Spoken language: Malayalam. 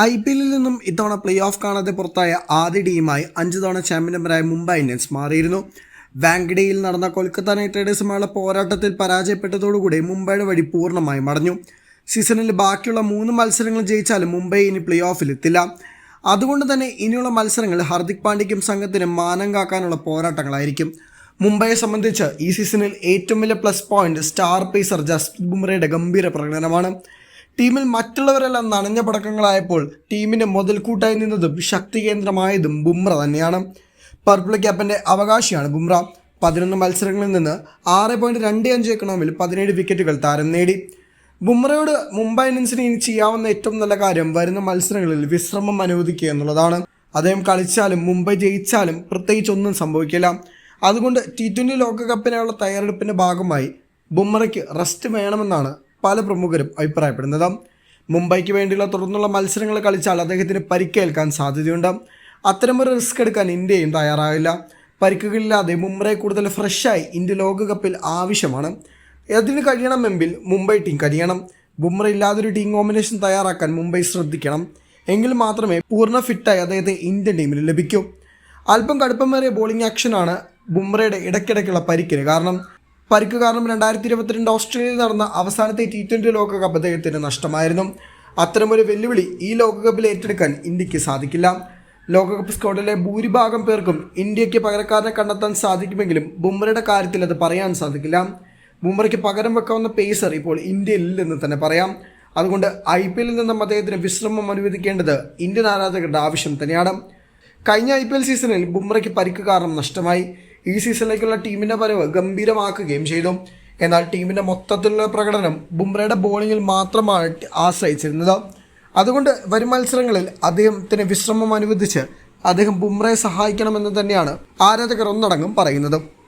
ഐ പി എല്ലിൽ നിന്നും ഇത്തവണ പ്ലേ ഓഫ് കാണാതെ പുറത്തായ ആദ്യ ടീമായി അഞ്ച് തവണ ചാമ്പ്യന്മാരായ മുംബൈ ഇന്ത്യൻസ് മാറിയിരുന്നു. വാങ്കഡയിൽ നടന്ന കൊൽക്കത്ത നൈറ്റ് റൈഡേഴ്സുമായുള്ള പോരാട്ടത്തിൽ പരാജയപ്പെട്ടതോടുകൂടി മുംബൈയുടെ വഴി പൂർണമായും മടഞ്ഞു. സീസണിൽ ബാക്കിയുള്ള മൂന്ന് മത്സരങ്ങൾ ജയിച്ചാലും മുംബൈ ഇനി പ്ലേ ഓഫിൽ എത്തില്ല. അതുകൊണ്ട് തന്നെ ഇനിയുള്ള മത്സരങ്ങൾ ഹർദിക് പാണ്ഡ്യയ്ക്കും സംഘത്തിനും മാനം കാക്കാനുള്ള പോരാട്ടങ്ങളായിരിക്കും. മുംബൈയെ സംബന്ധിച്ച് ഈ സീസണിൽ ഏറ്റവും വലിയ plus point star pacer Jasprit ബുംറയുടെ ഗംഭീര പ്രകടനമാണ്. ടീമിൽ മറ്റുള്ളവരെല്ലാം നനഞ്ഞ പടക്കങ്ങളായപ്പോൾ ടീമിന്റെ മുതൽക്കൂട്ടായി നിന്നതും ശക്തി കേന്ദ്രമായതും ബുംറ തന്നെയാണ്. പർപ്പിൾ ക്യാപ്പന്റെ അവകാശിയാണ് ബുംറ. പതിനൊന്ന് മത്സരങ്ങളിൽ നിന്ന് ആറ് പോയിന്റ് രണ്ട് അഞ്ച് എക്കണോമിൽ പതിനേഴ് വിക്കറ്റുകൾ താരം നേടി. ബുംറയോട് മുംബൈ ഇന്ത്യൻസിന് ഇനി ചെയ്യാവുന്ന ഏറ്റവും നല്ല കാര്യം വരുന്ന മത്സരങ്ങളിൽ വിശ്രമം അനുവദിക്കുക എന്നുള്ളതാണ്. അദ്ദേഹം കളിച്ചാലും മുംബൈ ജയിച്ചാലും പ്രത്യേകിച്ച് ഒന്നും സംഭവിക്കില്ല. അതുകൊണ്ട് ടി ട്വന്റി ലോകകപ്പിനുള്ള തയ്യാറെടുപ്പിന്റെ ഭാഗമായി ബുംറയ്ക്ക് റെസ്റ്റ് വേണമെന്നാണ് പല പ്രമുഖരും അഭിപ്രായപ്പെടുന്നത്. മുംബൈക്ക് വേണ്ടിയുള്ള തുടർന്നുള്ള മത്സരങ്ങൾ കളിച്ചാൽ അദ്ദേഹത്തിന് പരിക്കേൽക്കാൻ സാധ്യതയുണ്ട്. അത്തരമൊരു റിസ്ക് എടുക്കാൻ ഇന്ത്യയും തയ്യാറാവില്ല. പരിക്കുകളില്ലാതെ മുംബൈ കൂടുതൽ ഫ്രഷായി ഇന്ത്യ ലോകകപ്പിൽ ആവശ്യമാണ്. അതിന് കഴിയണമെങ്കിൽ മുംബൈ ടീം കഴിയണം. ബുംറ ഇല്ലാതൊരു ടീം കോമ്പിനേഷൻ തയ്യാറാക്കാൻ മുംബൈ ശ്രദ്ധിക്കണം. എങ്കിൽ മാത്രമേ പൂർണ ഫിറ്റായി അദ്ദേഹത്തെ ഇന്ത്യൻ ടീമിന് ലഭിക്കൂ. അല്പം കടുപ്പമേറിയ ബോളിംഗ് ആക്ഷനാണ് ബുംറയുടെ ഇടയ്ക്കിടയ്ക്കുള്ള പരിക്കിന് കാരണം. പരിക്ക് കാരണം രണ്ടായിരത്തി ഇരുപത്തിരണ്ട് ഓസ്ട്രേലിയയിൽ നടന്ന അവസാനത്തെ ടി ട്വന്റി ലോകകപ്പ് അദ്ദേഹത്തിന് നഷ്ടമായിരുന്നു. അത്തരമൊരു വെല്ലുവിളി ഈ ലോകകപ്പിൽ ഏറ്റെടുക്കാൻ ഇന്ത്യയ്ക്ക് സാധിക്കില്ല. ലോകകപ്പ് സ്ക്വാഡിലെ ഭൂരിഭാഗം പേർക്കും ഇന്ത്യയ്ക്ക് പകരക്കാരനെ കണ്ടെത്താൻ സാധിക്കുമെങ്കിലും ബുംറയുടെ കാര്യത്തിൽ അത് പറയാൻ സാധിക്കില്ല. ബുംറയ്ക്ക് പകരം വെക്കാവുന്ന പേസർ ഇപ്പോൾ ഇന്ത്യയിൽ ഇല്ലെന്ന് തന്നെ പറയാം. അതുകൊണ്ട് ഐ പി എല്ലിൽ നിന്നും അദ്ദേഹത്തിന് വിശ്രമം അനുവദിക്കേണ്ടത് ഇന്ത്യൻ ആരാധകരുടെ ആവശ്യം തന്നെയാണ്. കഴിഞ്ഞ ഐ പി എൽ സീസണിൽ ബുംറയ്ക്ക് പരിക്ക് കാരണം നഷ്ടമായി. ഈ സീസണിലേക്കുള്ള ടീമിന്റെ വരവ് ഗംഭീരമാക്കുകയും ചെയ്തു. എന്നാൽ ടീമിന്റെ മൊത്തത്തിലുള്ള പ്രകടനം ബുംറയുടെ ബോളിങ്ങിൽ മാത്രമാണ് ആശ്രയിച്ചിരുന്നത്. അതുകൊണ്ട് വരും മത്സരങ്ങളിൽ അദ്ദേഹത്തിന് വിശ്രമം അനുവദിച്ച് അദ്ദേഹം ബുംറയെ സഹായിക്കണമെന്ന് തന്നെയാണ് ആരാധകർ ഒന്നടങ്കം പറയുന്നത്.